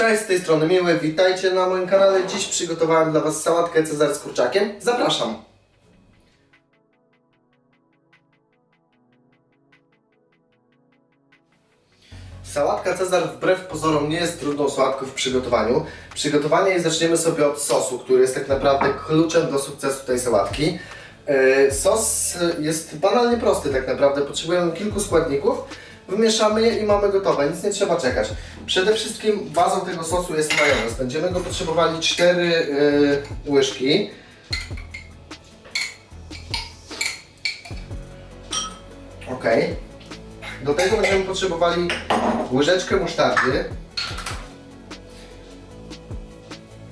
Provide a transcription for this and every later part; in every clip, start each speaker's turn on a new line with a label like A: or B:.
A: Cześć, z tej strony Miły, witajcie na moim kanale. Dziś przygotowałem dla Was sałatkę Cezar z kurczakiem. Zapraszam! Sałatka Cezar wbrew pozorom nie jest trudną sałatką w przygotowaniu. Przygotowanie zaczniemy sobie od sosu, który jest tak naprawdę kluczem do sukcesu tej sałatki. Yy, Sos jest banalnie prosty tak naprawdę, potrzebujemy kilku składników, wymieszamy je i mamy gotowe, nic nie trzeba czekać. Przede wszystkim bazą tego sosu jest majonez. Będziemy go potrzebowali 4 yy, łyżki. Ok. Do tego będziemy potrzebowali łyżeczkę musztardy.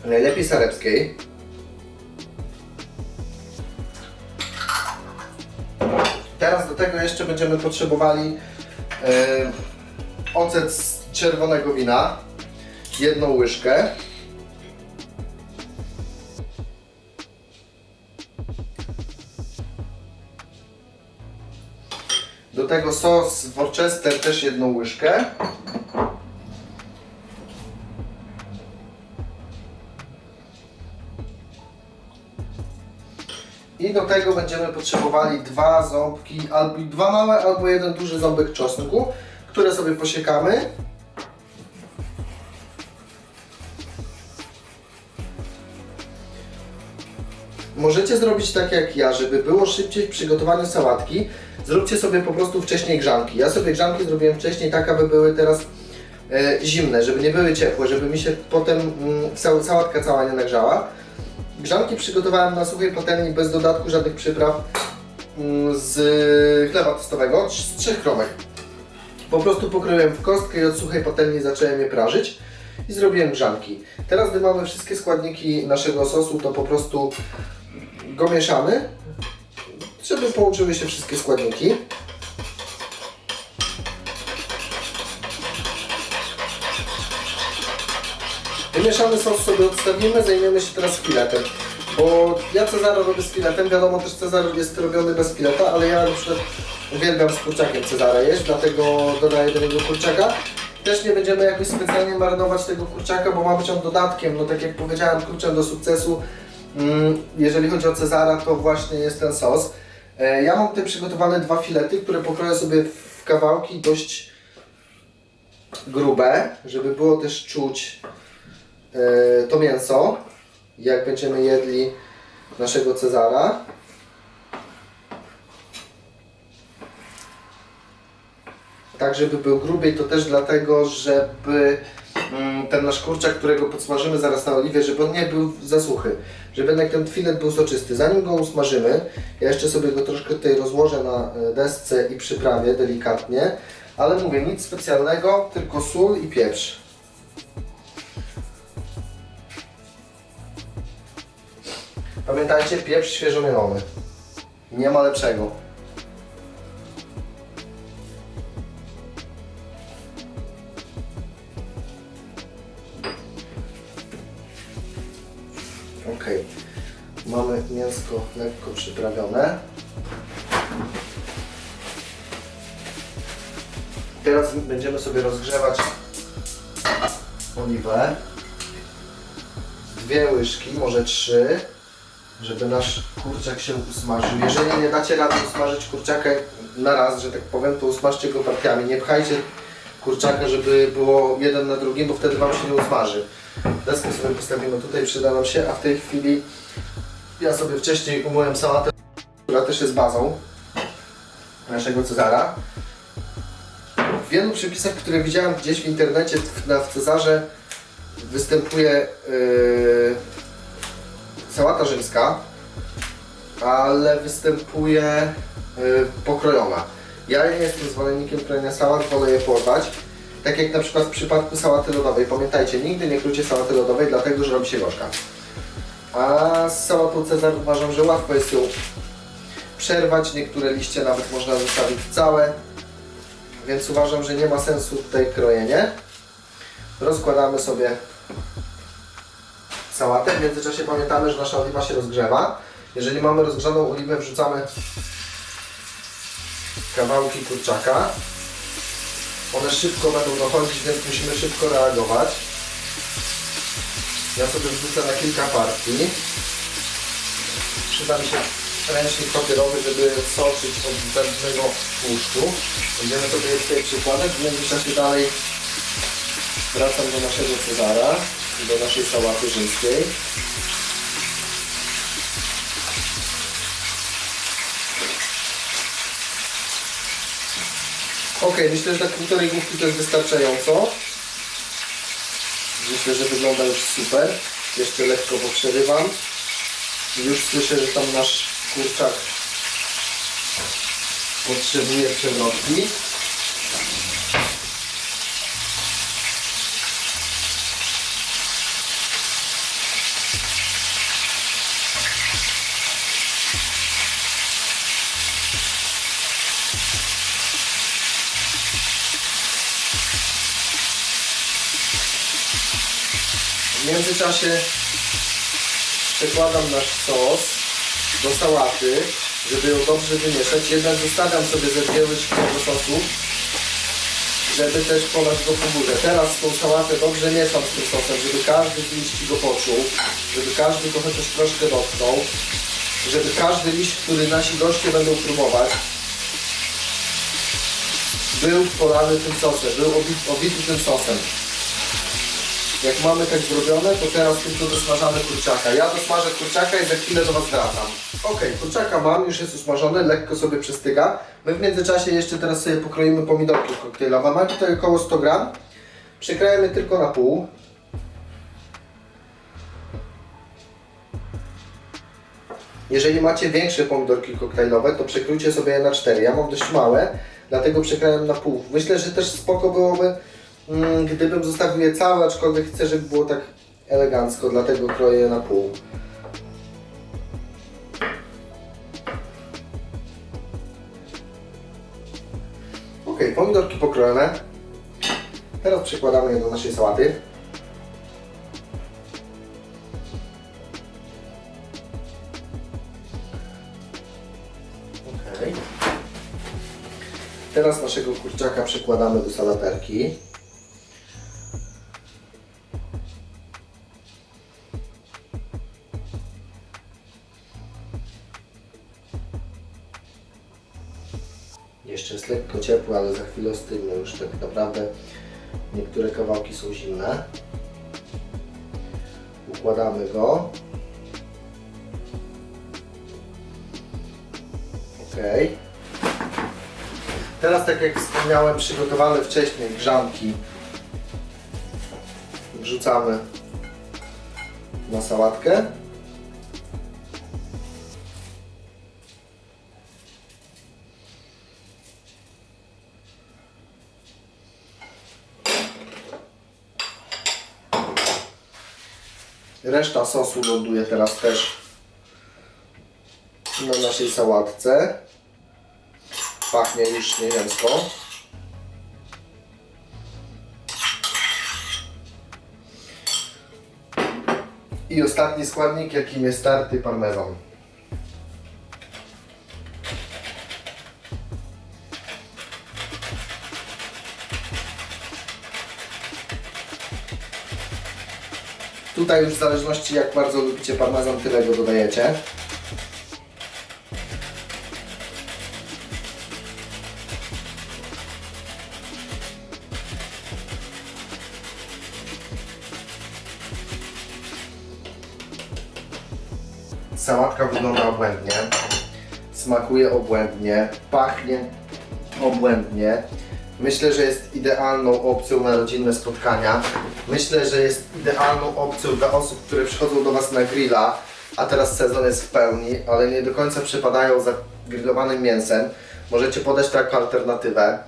A: Najlepiej sarepskiej. Teraz do tego jeszcze będziemy potrzebowali e, ocet z czerwonego wina. Jedną łyżkę. Do tego sos Worcester też jedną łyżkę. I do tego będziemy potrzebowali dwa ząbki, albo dwa małe, albo jeden duży ząbek czosnku, które sobie posiekamy. Możecie zrobić tak jak ja, żeby było szybciej w przygotowaniu sałatki. Zróbcie sobie po prostu wcześniej grzanki. Ja sobie grzanki zrobiłem wcześniej tak, aby były teraz e, zimne, żeby nie były ciepłe, żeby mi się potem mm, sałatka cała nie nagrzała. Grzanki przygotowałem na suchej patelni bez dodatku żadnych przypraw mm, z chleba tostowego, z trzech kromek. Po prostu pokroiłem w kostkę i od suchej patelni zacząłem je prażyć i zrobiłem grzanki. Teraz gdy mamy wszystkie składniki naszego sosu, to po prostu go mieszamy, żeby połączyły się wszystkie składniki. Wymieszany sos sobie odstawimy, zajmiemy się teraz filetem. Bo ja Cezara robię z filetem, wiadomo też Cezar jest robiony bez fileta, ale ja na przykład uwielbiam z kurczakiem Cezara jeść, dlatego dodaję do niego kurczaka. Też nie będziemy jakoś specjalnie marynować tego kurczaka, bo ma być on dodatkiem, no tak jak powiedziałem, kluczem do sukcesu. Mm, Jeżeli chodzi o Cezara, to właśnie jest ten sos. E, Ja mam tutaj przygotowane dwa filety, które pokroję sobie w kawałki dość grube, żeby było też czuć e, to mięso, jak będziemy jedli naszego Cezara. Tak, żeby był grubiej, to też dlatego, żeby ten nasz kurczak, którego podsmażymy zaraz na oliwie, żeby on nie był za suchy, żeby jednak ten filet był soczysty. Zanim go usmażymy, ja jeszcze sobie go troszkę tutaj rozłożę na e, desce i przyprawię delikatnie, ale mówię, nic specjalnego, tylko sól i pieprz. Pamiętajcie, pieprz świeżo mielony. Nie ma lepszego. Mamy mięsko lekko przyprawione. Teraz będziemy sobie rozgrzewać oliwę. Dwie łyżki, może trzy, żeby nasz kurczak się usmażył. Jeżeli nie dacie rady usmażyć kurczaka na raz, że tak powiem, to usmażcie go partiami. Nie pchajcie kurczaka, żeby było jeden na drugim, bo wtedy Wam się nie usmaży. Deskę sobie postawimy tutaj, przyda nam się, a w tej chwili ja sobie wcześniej umyłem sałatę, która też jest bazą naszego Cezara. W wielu przepisach, które widziałem gdzieś w internecie na, w Cezarze występuje yy, sałata rzymska, ale występuje yy, pokrojona. Ja nie jestem zwolennikiem krojenia sałat, wolę je porwać. Tak jak na przykład w przypadku sałaty lodowej. Pamiętajcie, nigdy nie krójcie sałaty lodowej, dlatego że robi się gorzka. A z sałatą Cezar uważam, że łatwo jest ją przerwać. Niektóre liście nawet można zostawić całe. Więc uważam, że nie ma sensu tutaj krojenie. Rozkładamy sobie sałatę. W międzyczasie pamiętamy, że nasza oliwa się rozgrzewa. Jeżeli mamy rozgrzaną oliwę, wrzucamy kawałki kurczaka. One szybko będą dochodzić, więc musimy szybko reagować. Ja sobie wrzucę na kilka partii. Przyda mi się ręcznik papierowy, żeby soczyć od zbędnego tłuszczu. Będziemy sobie tutaj przykładać. W międzyczasie dalej wracam do naszego Cezara i do naszej sałaty rzymskiej. Myślę, że tak półtorej główki to jest wystarczająco. Myślę, że wygląda już super. Jeszcze lekko poprzerywam. Już słyszę, że tam nasz kurczak potrzebuje przewrotki. W międzyczasie przekładam nasz sos do sałaty, żeby ją dobrze wymieszać. Jednak zostawiam sobie ze dwie łyżki tego sosu, żeby też polać go po górze. Teraz tą sałatę dobrze mieszam z tym sosem, żeby każdy z liści go poczuł, żeby każdy go chociaż troszkę dotknął, żeby każdy liść, który nasi goście będą próbować, był polany tym sosem, był obity, obity tym sosem. Jak mamy tak zrobione, to teraz tylko dosmażamy kurczaka. Ja dosmażę kurczaka i za chwilę do Was wracam. Ok, kurczaka mam, już jest usmażony, lekko sobie przystyga. My w międzyczasie jeszcze teraz sobie pokroimy pomidorki koktajlowe. Mam tutaj około 100 gram. Przekrajamy tylko na pół. Jeżeli macie większe pomidorki koktajlowe, to przekrójcie sobie je na 4. Ja mam dość małe, dlatego przekrajam na pół. Myślę, że też spoko byłoby, gdybym zostawił je całe, aczkolwiek chcę, żeby było tak elegancko, dlatego kroję je na pół. Ok, pomidorki pokrojone. Teraz przekładamy je do naszej sałaty. Okej. Teraz naszego kurczaka przekładamy do salaterki. Ciepły, ale za chwilę ostygnie już tak naprawdę niektóre kawałki są zimne. Układamy go. Okej. Teraz, tak jak wspomniałem, przygotowane wcześniej grzanki wrzucamy na sałatkę. Reszta sosu ląduje teraz też na naszej sałatce. Pachnie już nieziemsko. I ostatni składnik, jakim jest tarty parmezan. Tutaj już w zależności jak bardzo lubicie parmezan, tyle go dodajecie. Sałatka wygląda obłędnie, smakuje obłędnie, pachnie obłędnie. Myślę, że jest idealną opcją na rodzinne spotkania. Myślę, że jest idealną opcją dla osób, które przychodzą do Was na grilla, a teraz sezon jest w pełni, ale nie do końca przepadają za grillowanym mięsem. Możecie podać taką alternatywę.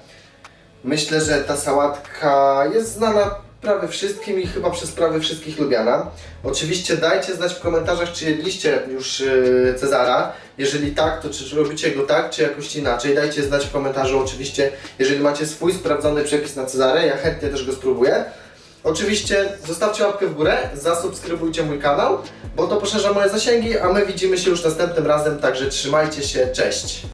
A: Myślę, że ta sałatka jest znana prawie wszystkim i chyba przez prawie wszystkich lubiana. Oczywiście dajcie znać w komentarzach, czy jedliście już yy, Cezara. Jeżeli tak, to czy robicie go tak, czy jakoś inaczej. Dajcie znać w komentarzu oczywiście, jeżeli macie swój sprawdzony przepis na Cezarę. Ja chętnie też go spróbuję. Oczywiście zostawcie łapkę w górę, zasubskrybujcie mój kanał, bo to poszerza moje zasięgi, a my widzimy się już następnym razem, także trzymajcie się, cześć!